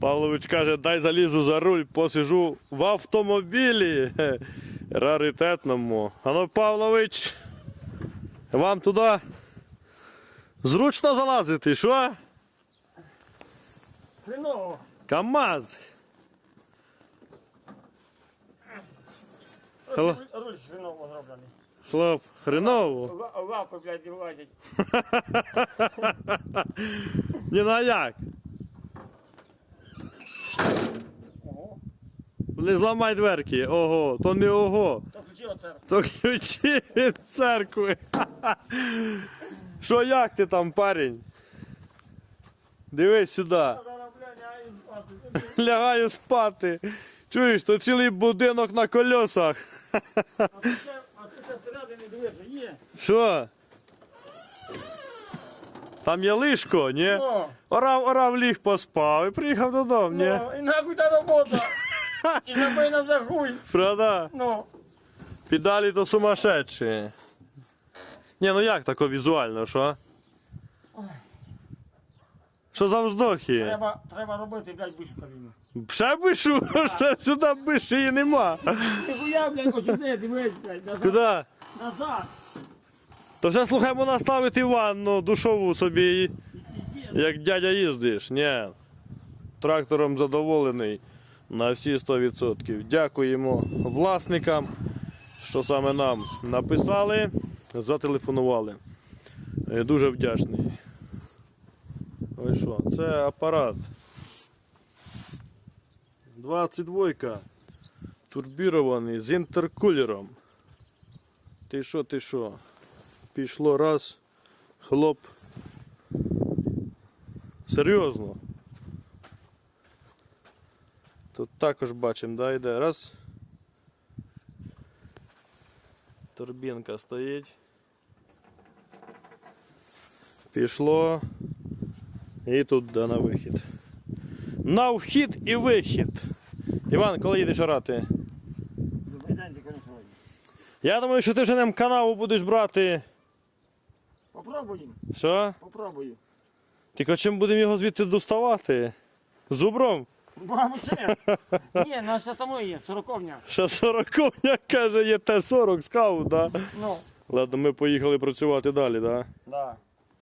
Павлович каже, дай залізу за руль, посижу в автомобілі. Раритетному. Ану, Павлович, вам туди зручно залазити, що? Хреново. КАМАЗ. Хлоп, Руль хреново зроблений. хлоп, хреново. Ла- Лапи, блядь, не влазять. Ні на як. Не зламай дверки. Ого, то не ого. То включила це. То ключі від церкви. Що як ти там, парень? Дивись сюди. Лягаю спати. Чуєш, то цілий будинок на колесах. А ще всередині дивися, є. Що? Там є лишко, ні? Ну, Орав, орав ліг поспав і приїхав додому, ні? ну, і нахуй та робота. І набий нам за хуй. Правда? Ну, Педалі то сумасшедші. Ні, ну як тако візуально, що? Що за вздохи? треба, треба робити, блядь, бишу кабіну. Ще бишу, ще сюди биші її нема. Ніхуя, блядь, ось сюди, дивись, блядь, назад. Куди? Назад. То вже слухай, можна ставити ванну душову собі, І- і як дядя їздиш. Ні. Трактором задоволений на всі 100%. Дякуємо власникам, що саме нам написали, зателефонували. Е, Дуже вдячний. Ой що, це апарат. 22 турбірований з інтеркулером. Ти що, ти що? Пішло раз, хлоп. Серйозно. Тут також бачимо, да, йде. Раз. Турбінка стоїть. Пішло. І тут да, на вихід. На вхід і вихід. Іван, коли їдеш орати? Добрий день. Я думаю, що ти вже нам канаву будеш брати. Попробуємо, Що? попробую. Тільки чим будемо його звідти доставати? Зубром? Чи? Ні, ну це тому є, сороковня. Ще 40 каже, є Т-40 скаут, да? Ну, Ладно, ми поїхали працювати далі, да? да.